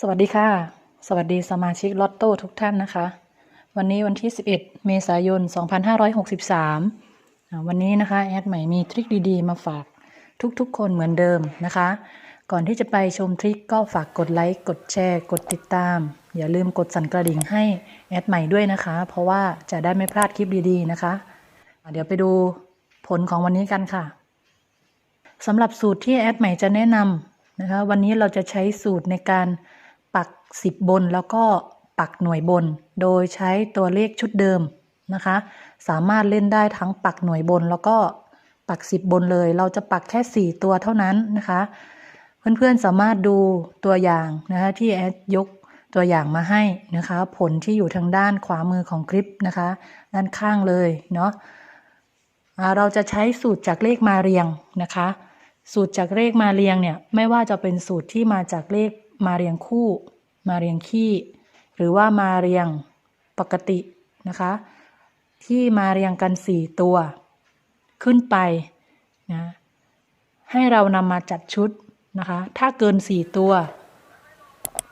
สวัสดีค่ะ สวัสดีสมาชิกลอตโต้ทุกท่านนะคะ วันนี้วันที่ 11 เมษายน 2563อ่าวันนี้นะคะแอดใหม่มีทริคดีๆ มาฝากทุกๆ คนเหมือนเดิมนะคะ ก่อนที่จะไปชมทริคก็ฝากกดไลค์ กดแชร์ กดติดตาม อย่าลืมกดสั่นกระดิ่งให้แอดใหม่ด้วยนะคะ เพราะว่าจะได้ไม่พลาดคลิปดีๆ นะคะ เดี๋ยวไปดูผลของวันนี้กันค่ะสำหรับสูตรที่แอดใหม่จะแนะนำนะคะ วันนี้เราจะใช้สูตรในการ 10 บนแล้วก็ปักหน่วยบน โดยใช้ตัวเลขชุดเดิมนะคะ สามารถเล่นได้ทั้งปักหน่วยบนแล้วก็ปัก 10 บนเลย เราจะปักแค่ 4 ตัวเท่านั้นนะคะ เพื่อนๆสามารถดูตัวอย่างนะคะที่แอดยกตัวอย่างมาให้นะคะ ผลที่อยู่ทางด้านขวามือของคลิปนะคะ ด้านข้างเลยเนาะเราจะใช้สูตรจากเลขมาเรียงนะคะ สูตรจากเลขมาเรียงเนี่ยไม่ว่าจะเป็นสูตรที่มาจากเลขมาเรียงคู่ มาเรียงคี่หรือว่ามาเรียงปกตินะคะ ที่มาเรียงกันสี่ตัว ขึ้นไปนะให้เรานำมาจัดชุดนะคะ ถ้าเกินสี่ตัว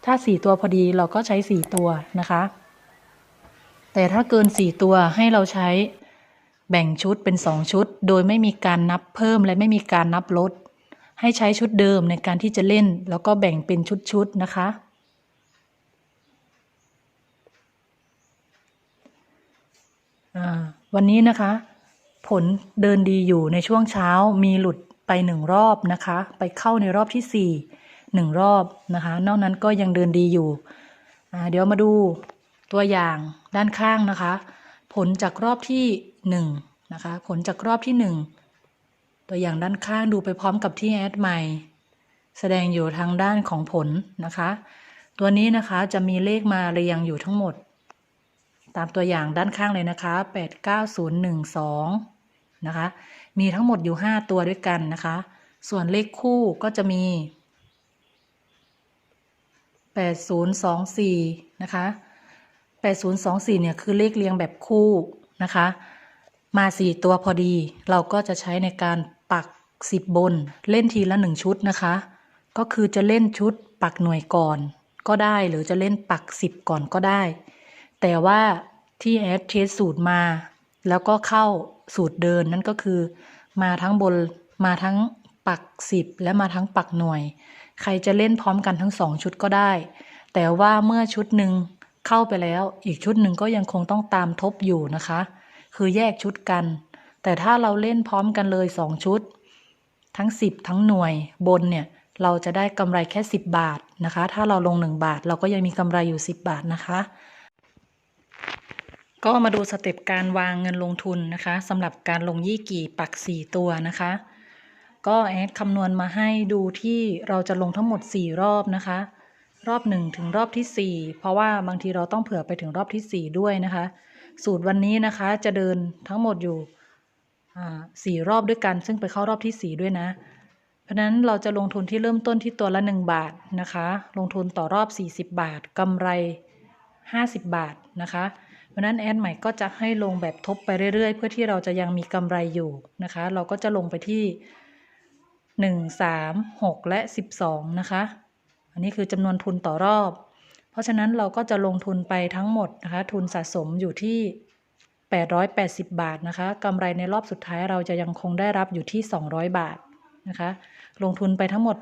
ถ้าสี่ตัวพอดีเราก็ใช้สี่ตัวนะคะ แต่ถ้าเกินสี่ตัวให้เราใช้แบ่งชุดเป็น 2 ชุด โดยไม่มีการนับเพิ่มและไม่มีการนับลด ให้ใช้ชุดเดิมในการที่จะเล่น แล้วก็แบ่งเป็นชุดๆนะคะ อ่า วันนี้นะคะ ผลเดินดีอยู่ในช่วงเช้ามีหลุดไปหนึ่งรอบนะคะ ไปเข้าในรอบที่สี่หนึ่งรอบนะคะ นอกนั้นก็ยังเดินดีอยู่ เดี๋ยวมาดูตัวอย่างด้านข้างนะคะ ผลจากรอบที่หนึ่งนะคะ ผลจากรอบที่หนึ่งตัวอย่างด้านข้างดูไปพร้อมกับที่แอดใหม่ แสดงอยู่ทางด้านของผลนะคะ ตัวนี้นะคะจะมีเลขมาเรียงอยู่ทั้งหมด ตามตัวอย่างด้านข้างเลยนะคะ 89012 นะคะ มีทั้งหมดอยู่ 5 ตัวด้วยกันนะคะ ส่วนเลขคู่ก็จะมี 8024 นะคะ 8024 เนี่ยคือเลขเรียงแบบคู่นะคะ มา 4 ตัวพอดี เราก็จะใช้ในการปัก 10 บน เล่นทีละ 1 ชุดนะคะ ก็คือจะเล่นชุดปักหน่วยก่อนก็ได้หรือจะเล่นปัก 10 ก่อนก็ได้ แต่ว่าที่แอดเทสสูตรมา แล้วก็เข้าสูตรเดินนั่นก็คือ มาทั้งบนมาทั้งปัก10และมาทั้งปักหน่วย ใครจะเล่นพร้อมกันทั้ง2ชุดก็ได้ แต่ว่าเมื่อชุดหนึ่งเข้าไปแล้ว อีกชุดหนึ่งก็ยังคงต้องตามทบอยู่นะคะ คือแยกชุดกัน แต่ถ้าเราเล่นพร้อมกันเลย2ชุด ทั้ง10ทั้งหน่วยบนเนี่ยเราจะได้กำไรแค่ 10 บาทนะคะ ถ้าเราลง 1 บาท เราก็ยังมีกำไรอยู่ 10 บาทนะคะ ก็มาดูสเต็ปการวางเงินลงทุนนะคะสำหรับการลงยี่กี่ปัก 4 ตัวนะคะ ก็แอดคำนวณมาให้ดูที่เราจะลงทั้งหมด 4 รอบนะคะ รอบ 1 ถึงรอบทีสี่4 เพราะว่าบางทีเราต้องเผื่อไปถึงรอบทีสี่ 4 ด้วยนะคะ สูตรวันนี้นะคะจะเดินทั้งหมดอยู่อ่าสี่รอบด้วยกัน ซึ่งไปเข้ารอบที่ 4 ด้วยนะ เพราะนั้นเราจะลงทุนที่เริ่มต้นที่ตัวละ 1 บาทนะคะ ลงทุนต่อรอบ 40 บาทกำไร 50 บาทนะคะ ราะนั้นแอดใหม่ก็จะให้ลงแบบทบไปเรื่อยๆ เพื่อที่เราจะยังมีกำไรอยู่นะคะ เราก็จะลงไปที่ 1 3 6 และ 12 นะคะ อันนี้คือจำนวนทุนต่อรอบ เพราะฉะนั้นเราก็จะลงทุนไปทั้งหมดนะคะ ทุนสะสมอยู่ที่ 880 บาทนะคะกำไรในรอบสุดท้ายเราจะยังคงได้รับอยู่ที่ 200 บาทนะคะ ลงทุนไปทั้งหมด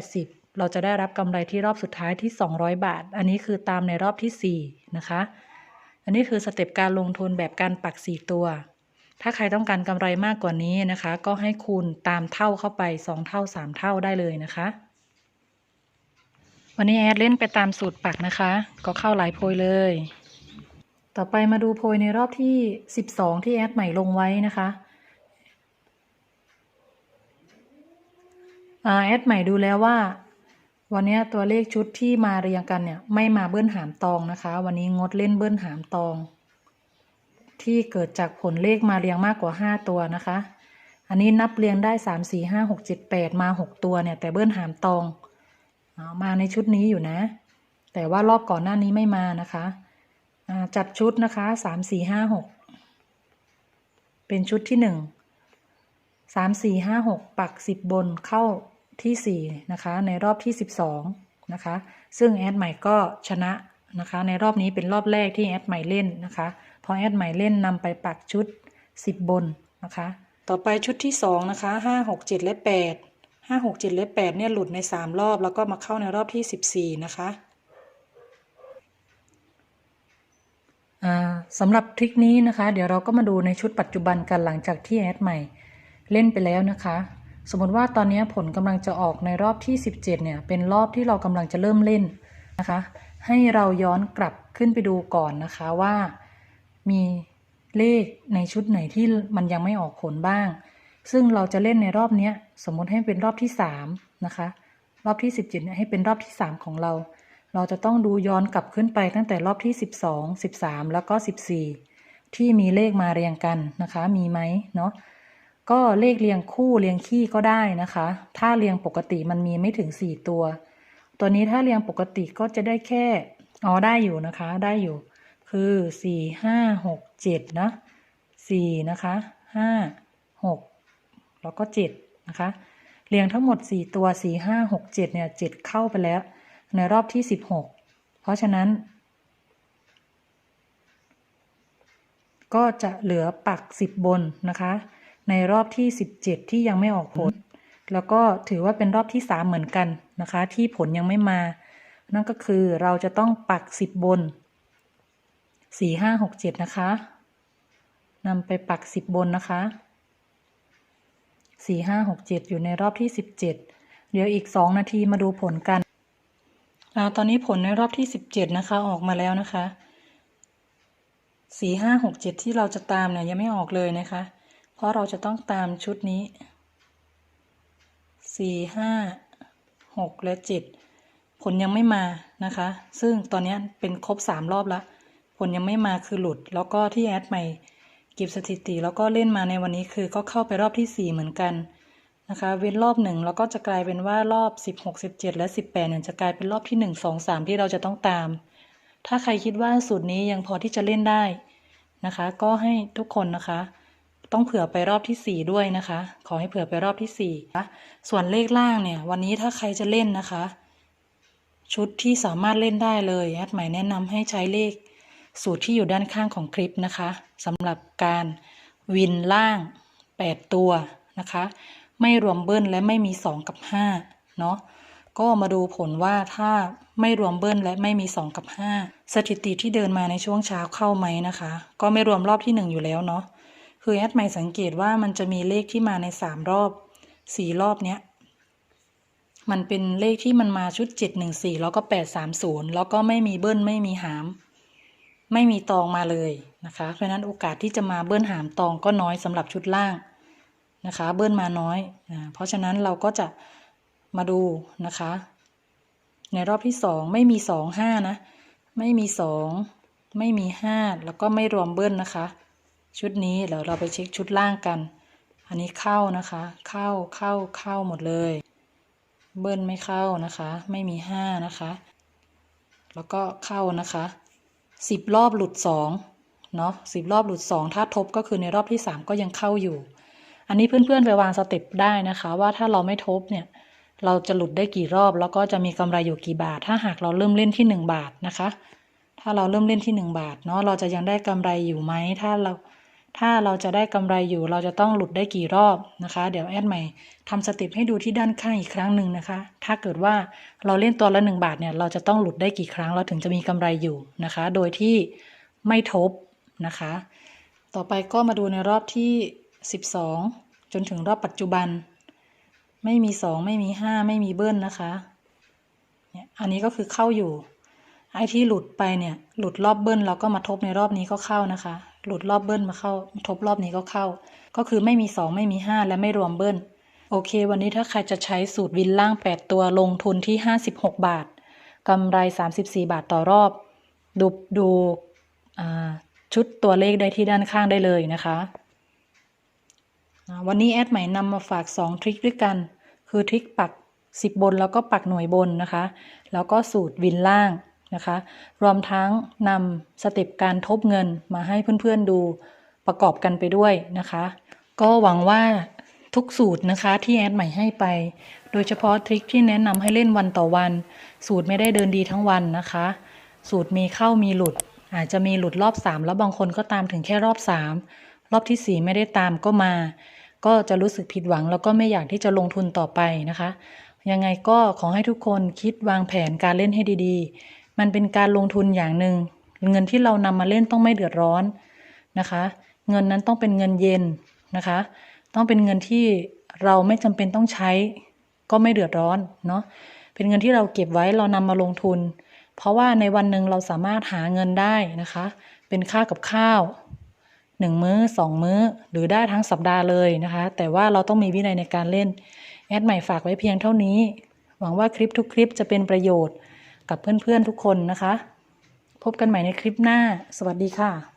880 เราจะได้รับกำไรที่รอบสุดท้ายที่ 200 บาท อันนี้คือตามในรอบที่ 4 นะคะ อันนี้คือสเต็ปการลงทุนแบบการปัก 4 ตัว ถ้าใครต้องการกำไรมากกว่านี้นะคะ ก็ให้คูณตามเท่าเข้าไป 2 เท่า 3 เท่าได้เลยนะคะ วันนี้แอดเล่นไปตามสูตรปักนะคะ ก็เข้าหลายโพยเลย ต่อไปมาดูโพยในรอบที่ 12 ที่แอดใหม่ลงไว้นะคะแอดใหม่ดูแล้วว่า วันนี้ตัวเลขชุดที่มาเรียงกันเนี่ยไม่มาเบิ้ลหามตองนะคะ วันนี้งดเล่นเบิ้ลหามตอง ที่เกิดจากผลเลขมาเรียงมากกว่า 5 ตัวนะคะ อันนี้นับเรียงได้ 3 4 5 6 7 8 มา 6 ตัวเนี่ยแต่เบิ้ลหามตองมาในชุดนี้อยู่นะ แต่ว่ารอบก่อนหน้านี้ไม่มานะคะจัดชุดนะคะ3 4 5 6เป็นชุดที่1 3 4 5 6ปัก10บนเข้า ที่4นะคะในรอบที่ 12นะคะซึ่งแอดใหม่ก็ชนะนะคะในรอบนี้เป็นรอบแรกที่แอดใหม่เล่นนะคะพอแอดใหม่เล่นนำไปปักชุด 10 บนนะคะต่อไปชุดที่2นะคะ5 6 7 และ 8 5 6 7 และ 8 เนี่ยหลุดใน 3 รอบแล้วก็มาเข้าในรอบที่ 14 นะคะสำหรับทริคนี้นะคะ เดี๋ยวเราก็มาดูในชุดปัจจุบันกันหลังจากที่แอดใหม่เล่นไปแล้วนะคะ สมมติว่าตอนนี้ผลกำลังจะออกในรอบที่ 17 เนี่ย เป็นรอบที่เรากำลังจะเริ่มเล่นนะคะ ให้เราย้อนกลับขึ้นไปดูก่อนนะคะว่ามีเลขในชุดไหนที่มันยังไม่ออกผลบ้าง ซึ่งเราจะเล่นในรอบนี้สมมติให้เป็นรอบที่สามนะคะ รอบที่ 17เนี่ยให้เป็นรอบที่ 3 ของเรา เราจะต้องดูย้อนกลับขึ้นไปตั้งแต่รอบที่ 12 13 แล้วก็ 14 ที่มีเลขมาเรียงกันนะคะ มีไหมเนาะ ก็เลขเรียงคู่เรียงคี่ก็ได้นะคะ ถ้าเรียงปกติมันมีไม่ถึง4ตัว ตัวนี้ถ้าเรียงปกติก็จะได้แค่อ๋อได้อยู่นะคะ ได้อยู่ คือสี่ห้าหกเจ็ดนะสี่นะคะห้าหกแล้วก็เจ็ดนะคะเรียงทั้งหมดสี่ตัวสี่ห้าหกเจ็ดเนี่ยเจ็ดเข้าไปแล้ว ในรอบที่สิบหกเพราะฉะนั้น ก็จะเหลือปักสิบบนนะคะ ในรอบที่สิบเจ็ดที่ยังไม่ออกผล แล้วก็ถือว่าเป็นรอบที่สามเหมือนกันนะคะ ที่ผลยังไม่มา นั่นก็คือเราจะต้องปักสิบบนสี่ห้าหกเจ็ดนะคะนำไปปักสิบบนนะคะสี่ห้าหกเจ็ดอยู่ในรอบที่สิบเจ็ดเดี๋ยวอีกสองนาทีมาดูผลกันอตอนนี้ผลในรอบที่สิบเจ็ดนะคะ ออกมาแล้วนะคะสี่ห้าหกเจ็ดที่เราจะตามเนี่ยยังไม่ออกเลยนะคะ เพราะเราจะต้องตามชุดนี้สี่ห้าหกและเจ็ดผลยังไม่มานะคะ ซึ่งตอนนี้เป็นครบสามรอบแล้ว ผลยังไม่มาคือหลุด แล้วก็ที่แอดใหม่เก็บสถิติแล้วก็เล่นมาในวันนี้คือก็เข้าไปรอบที่สี่เหมือนกันนะคะ เว้นรอบหนึ่งแล้วก็จะกลายเป็นว่ารอบสิบหกสิบเจ็ดและสิบแปดเนี่ยจะกลายเป็นรอบที่หนึ่งสองสามที่เราจะต้องตาม ถ้าใครคิดว่าสูตรนี้ยังพอที่จะเล่นได้นะคะ ก็ให้ทุกคนนะคะ ต้องเผื่อไปรอบที่สี่ด้วยนะคะ ขอให้เผื่อไปรอบที่สี่นะส่วนเลขล่างเนี่ย วันนี้ถ้าใครจะเล่นนะคะ ชุดที่สามารถเล่นได้เลยแอดหม่แนะนำให้ใช้เลขสูตรที่อยู่ด้านข้างของคลิปนะคะสำหรับการวินล่าง 8 ตัวนะคะ ไม่รวมเบิ้ลและไม่มี 2 กับ 5 เนาะก็มาดูผลว่าถ้าไม่รวมเบิ้ลและไม่มี 2 กับ 5 สถิติที่เดินมาในช่วงเช้าเข้าไหมนะคะ ก็ไม่รวมรอบที่ 1 อยู่แล้วเนาะ คือแอดใหม่สังเกตว่ามันจะมีเลขที่มาใน3รอบ4รอบเนี้ย มันเป็นเลขที่มันมาชุด714แล้วก็830แล้วก็ไม่มีเบิ้ลไม่มีหาม ไม่มีตองมาเลยนะคะ เพราะฉะนั้นโอกาสที่จะมาเบิ้ลหามตองก็น้อยสำหรับชุดล่างนะคะ เบิ้ลมาน้อยอ่าเพราะฉะนั้นเราก็จะมาดูนะคะ ในรอบที่สองไม่มีสองห้านะ ไม่มีสองไม่มีห้าแล้วก็ไม่รวมเบิ้ลนะคะ ชุดนี้เดี๋ยวเราไปเช็คชุดล่างกัน อันนี้เข้านะคะ เข้าเข้าเข้าหมดเลย เบิ้ลไม่เข้านะคะ ไม่มีห้านะคะ แล้วก็เข้านะคะสิบรอบหลุดสองเนาะสิบรอบหลุดสองถ้าทบก็คือในรอบที่สามก็ยังเข้าอยู่ อันนี้เพื่อนๆไปวางสเต็ปได้นะคะ ว่าถ้าเราไม่ทบเนี่ยเราจะหลุดได้กี่รอบ แล้วก็จะมีกำไรอยู่กี่บาท ถ้าหากเราเริ่มเล่นที่หนึ่งบาทนะคะ ถ้าเราเริ่มเล่นที่หนึ่งบาทเนาะเราจะยังได้กำไรอยู่ไหมถ้าเรา ถ้าเราจะได้กำไรอยู่ เราจะต้องหลุดได้กี่รอบนะคะ เดี๋ยวแอดใหม่ทำสเต็ปให้ดูที่ด้านข้างอีกครั้งหนึ่งนะคะ ถ้าเกิดว่าเราเล่นตัวละหนึ่งบาทเนี่ยเราจะต้องหลุดได้กี่ครั้งเราถึงจะมีกำไรอยู่นะคะ โดยที่ไม่ทบนะคะ ต่อไปก็มาดูในรอบที่ 12 จนถึงรอบปัจจุบัน ไม่มี 2 ไม่มี 5 ไม่มีเบิ้ลนะคะเนี่ยอันนี้ก็คือเข้าอยู่ไอ้ที่หลุดไปเนี่ยหลุดรอบเบิ้ลเราก็มาทบในรอบนี้ก็เข้านะคะ หลุดรอบเบิ้ลมาเข้า ทบรอบนี้ก็เข้า ก็คือไม่มีสองไม่มีห้าและไม่รวมเบิ้ล โอเค วันนี้ถ้าใครจะใช้สูตรวินล่าง 8 ตัวลงทุนที่ 56 บาทกำไร 34 บาทต่อรอบ ดูดูชุดตัวเลขได้ที่ด้านข้างได้เลยนะคะวันนี้แอดใหม่นำมาฝาก 2 ทริคด้วยกัน คือทริคปัก 10 บนแล้วก็ปักหน่วยบนนะคะ แล้วก็สูตรวินล่าง นะคะ รวมทั้งนำสเต็ปการทบเงินมาให้เพื่อนๆดูประกอบกันไปด้วยนะคะ ก็หวังว่าทุกสูตรนะคะที่แอดใหม่ให้ไป โดยเฉพาะทริคที่แนะนำให้เล่นวันต่อวัน สูตรไม่ได้เดินดีทั้งวันนะคะ สูตรมีเข้ามีหลุด อาจจะมีหลุดรอบ 3 แล้วบางคนก็ตามถึงแค่รอบ 3 รอบทีสี่4 ไม่ได้ตามก็มา ก็จะรู้สึกผิดหวังแล้วก็ไม่อยากที่จะลงทุนต่อไปนะคะ ยังไงก็ขอให้ทุกคนคิดวางแผนการเล่นให้ดีๆ มันเป็นการลงทุนอย่างหนึ่ง เงินที่เรานำมาเล่นต้องไม่เดือดร้อนนะคะ เงินนั้นต้องเป็นเงินเย็นนะคะ ต้องเป็นเงินที่เราไม่จำเป็นต้องใช้ ก็ไม่เดือดร้อนเนาะ เป็นเงินที่เราเก็บไว้เรานำมาลงทุน เพราะว่าในวันหนึ่งเราสามารถหาเงินได้นะคะ เป็นค่ากับข้าวหนึ่งมื้อสองมื้อ หรือได้ทั้งสัปดาห์เลยนะคะ แต่ว่าเราต้องมีวินัยในการเล่น แอดใหม่ฝากไว้เพียงเท่านี้ หวังว่าคลิปทุกคลิปจะเป็นประโยชน์ กับเพื่อนๆทุกคนนะคะ พบกันใหม่ในคลิปหน้า สวัสดีค่ะ